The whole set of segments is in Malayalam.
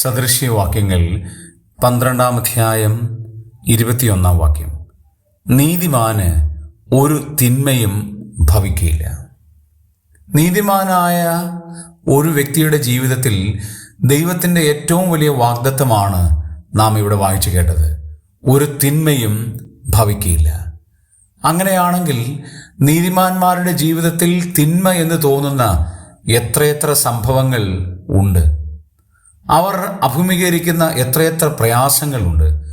സദൃശ്യവാക്യങ്ങൾ പന്ത്രണ്ടാം അധ്യായം ഇരുപത്തിയൊന്നാം വാക്യം. നീതിമാന് ഒരു തിന്മയും ഭവിക്കില്ല നീതിമാനായ ഒരു വ്യക്തിയുടെ ജീവിതത്തിൽ ദൈവത്തിന്റെ ഏറ്റവും വലിയ വാഗ്ദത്വമാണ് നാം ഇവിടെ വായിച്ചു കേട്ടത്. ഒരു തിന്മയും ഭവിക്കില്ല അങ്ങനെയാണെങ്കിൽ നീതിമാന്മാരുടെ ജീവിതത്തിൽ തിന്മ എന്ന് തോന്നുന്ന എത്രയെത്ര സംഭവങ്ങൾ ഉണ്ട്? അവർ അഭിമുഖീകരിക്കുന്ന എത്രയെത്ര പ്രയാസങ്ങളുണ്ട്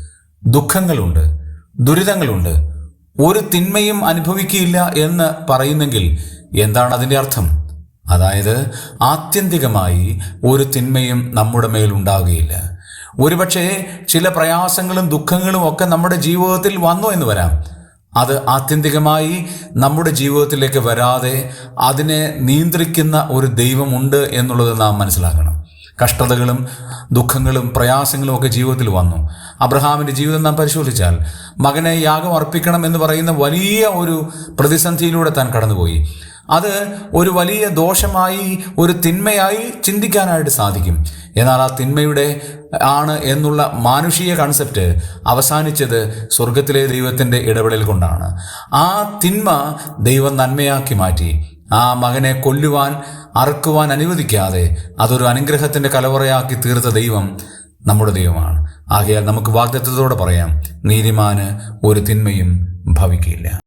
ദുഃഖങ്ങളുണ്ട് ദുരിതങ്ങളുണ്ട് ഒരു തിന്മയും അനുഭവിക്കില്ല എന്ന് പറയുന്നെങ്കിൽ എന്താണ് അതിന്റെ അർത്ഥം? അതായത് ആത്യന്തികമായി ഒരു തിന്മയും നമ്മുടെ മേൽ ഉണ്ടാകുകയില്ല ഒരുപക്ഷെ ചില പ്രയാസങ്ങളും ദുഃഖങ്ങളും ഒക്കെ നമ്മുടെ ജീവിതത്തിൽ വന്നു എന്ന് വരാം. അത് ആത്യന്തികമായി നമ്മുടെ ജീവിതത്തിലേക്ക് വരാതെ അതിനെ നിയന്ത്രിക്കുന്ന ഒരു ദൈവമുണ്ട് എന്നുള്ളത് നാം മനസ്സിലാക്കണം. കഷ്ടതകളും ദുഃഖങ്ങളും പ്രയാസങ്ങളും ഒക്കെ ജീവിതത്തിൽ വന്നു. അബ്രഹാമിന്റെ ജീവിതം നാം പരിശോധിച്ചാൽ മകനെ യാഗം അർപ്പിക്കണം എന്ന് പറയുന്ന വലിയ ഒരു പ്രതിസന്ധിയിലൂടെ താൻ കടന്നുപോയി. അത് ഒരു വലിയ ദോഷമായി ഒരു തിന്മയായി ചിന്തിക്കാനായിട്ട് സാധിക്കും. എന്നാൽ ആ തിന്മയുടെ ആണ് എന്നുള്ള മാനുഷിക കൺസെപ്റ്റ് അവസാനിച്ചത് സ്വർഗത്തിലെ ദൈവത്തിന്റെ ഇടപെടൽ കൊണ്ടാണ്. ആ തിന്മ ദൈവം നന്മയാക്കി മാറ്റി. ആ മകനെ കൊല്ലുവാൻ അറുക്കുവാൻ അനുവദിക്കാതെ അതൊരു അനുഗ്രഹത്തിന്റെ കലവറയാക്കി തീർത്ത ദൈവം നമ്മുടെ ദൈവമാണ്. ആകയാൽ നമുക്ക് വാഗ്ദത്വത്തോടെ പറയാം നീതിമാന് ഒരു തിന്മയും ഭവിക്കില്ല.